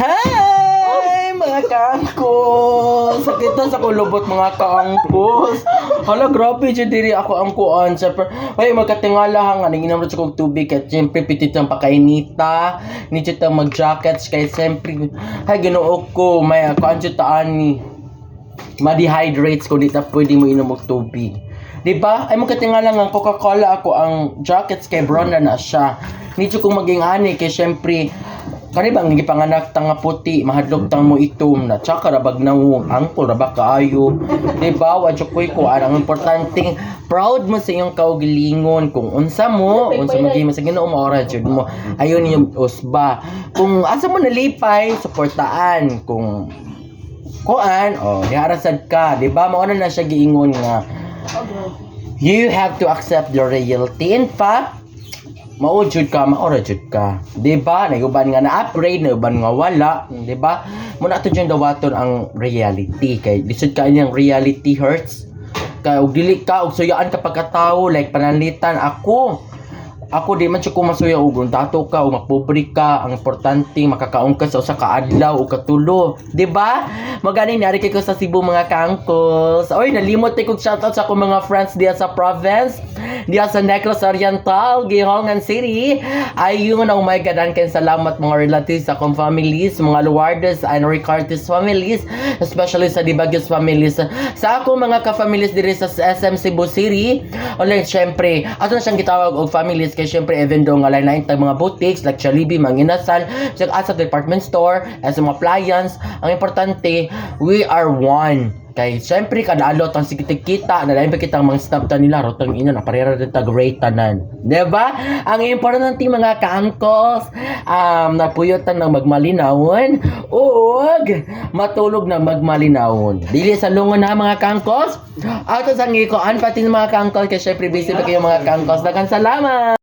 Hi! Mga kaangkos! Sakit na sa kulubot mga kaangkos. Hala, grabe dyan diri ako ang kuan. Siyempre, ay magkatingala hang ano, ginamit sa kong tubig. At siyempre, pitit ang pakainita. Ni dyan mag-jackets. Kaya siyempre, ay ginoo ko. May kuan dyan taan ni. Ma-dehydrates ko dito. Pwede mo inom tubig. Di ba? Ay magkatingala nga Coca-Cola ako ang jackets kay brown na na siya. Nito kong maging ani kay syempre kani bang gipanganak tanga puti mahadlok tang mo itom na tsaka rabag nang angkol rabag kaayo. Di ba wa koy ko ang importante proud mo sa iyong kaugalingon kung unsa mo unsa mo mo sa Ginoo mo ora jud mo. Ayon yung usba. Kung asa mo nalipay suportaan kung kuan oh diharasad ka di ba? Mao na na siya giingon nga you have to accept the reality. In fact mao jud ka maora jud ka. Di ba? Niguban nga na upgrade niguban nga wala. Di ba? Mo na to jud dawaton ang reality. Kay lisod ka inyang reality hurts. Kay og dili ka og suyaan ka pagkatao like pananlitan ako ako di man siya ko masuya og dato ka o mapobre ka ang importante makakaon ka sa usa ka adlaw o katulo. Di ba? Magani ni ko sa Cebu mga kangkos. Oy nalimot tay kog shoutout sa akong mga friends diya sa province diya sa Negros Oriental Gihongan City. Ayun oh my god ang salamat mga relatives sa akong families mga Luardes and Ricardes families especially sa Dibagues families. Sa akong mga ka-families diri sa SM Cebu City Ulit, syempre, ato na siyang gitawag og families kay syempre even though nga lain-lain tag mga boutiques like Jollibee, Manginasal, sa asa department store, as sa mga appliance, ang importante, we are one. Kay syempre kada alot ang sigitig kita na lain pa kitang mga staff ta nila rotang ina na parera din tag rate tanan. 'Di ba? Ang importante mga kaangkos um napuyotan ng magmalinawon ug matulog na magmalinawon. Dili sa lungon na mga kaangkos. Ato sa ngikoan pati ng mga kaangkos kay syempre busy pa kayo mga kaangkos. Dagan salamat.